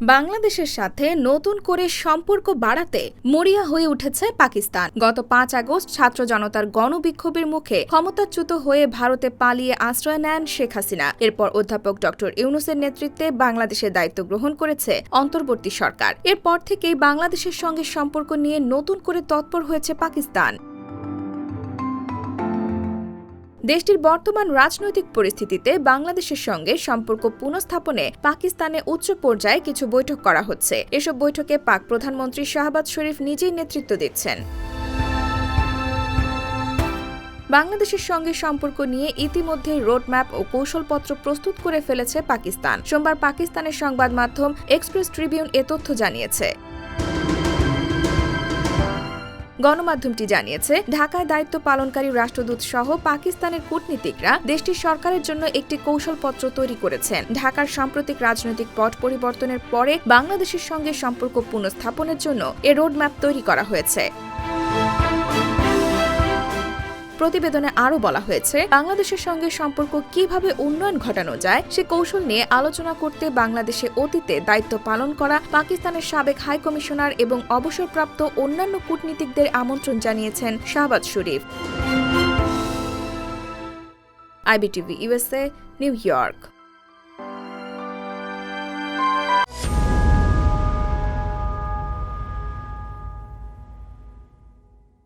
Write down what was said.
বাংলাদেশের সাথে নতুন করে সম্পর্ক বাড়াতে মরিয়া হয়ে উঠেছে পাকিস্তান। গত পাঁচ আগস্ট ছাত্র জনতার গণবিক্ষোভের মুখে ক্ষমতাচ্যুত হয়ে ভারতে পালিয়ে আশ্রয় নেন শেখ হাসিনা। এরপর অধ্যাপক ডক্টর ইউনুসের নেতৃত্বে বাংলাদেশের দায়িত্ব গ্রহণ করেছে অন্তর্বর্তী সরকার। এরপর থেকেই বাংলাদেশের সঙ্গে সম্পর্ক নিয়ে নতুন করে তৎপর হয়েছে পাকিস্তান। দেশটির বর্তমান রাজনৈতিক পরিস্থিতিতে বাংলাদেশের সঙ্গে সম্পর্ক পুনঃস্থাপনে পাকিস্তানে উচ্চ পর্যায়ে কিছু বৈঠক করা হচ্ছে। এসব বৈঠকে পাক প্রধানমন্ত্রী শাহবাজ শরীফ নিজেই নেতৃত্ব দিচ্ছেন। বাংলাদেশের সঙ্গে সম্পর্ক নিয়ে ইতিমধ্যে রোডম্যাপ ও কৌশলপত্র প্রস্তুত করে ফেলেছে পাকিস্তান। সোমবার পাকিস্তানের সংবাদ মাধ্যম এক্সপ্রেস ট্রিবিউন এ তথ্য জানিয়েছে। গণমাধ্যমটি জানিয়েছে, ঢাকায় দায়িত্ব পালনকারী রাষ্ট্রদূত সহ পাকিস্তানের কূটনীতিকরা দেশটির সরকারের জন্য একটি কৌশলপত্র তৈরি করেছেন। ঢাকার সাম্প্রতিক রাজনৈতিক পট পরিবর্তনের পরে বাংলাদেশের সঙ্গে সম্পর্ক পুনঃস্থাপনের জন্য এ রোডম্যাপ তৈরি করা হয়েছে। প্রতিবেদনে আরও বলা হয়েছে, বাংলাদেশের সঙ্গে সম্পর্ক কীভাবে উন্নয়ন ঘটানো যায় সে কৌশল নিয়ে আলোচনা করতে বাংলাদেশে অতীতে দায়িত্ব পালন করা, পাকিস্তানের সাবেক হাই কমিশনার এবং অবসরপ্রাপ্ত অন্যান্য কূটনীতিকদের আমন্ত্রণ জানিয়েছেন Shahbaz Sharif. IBTV USA New York.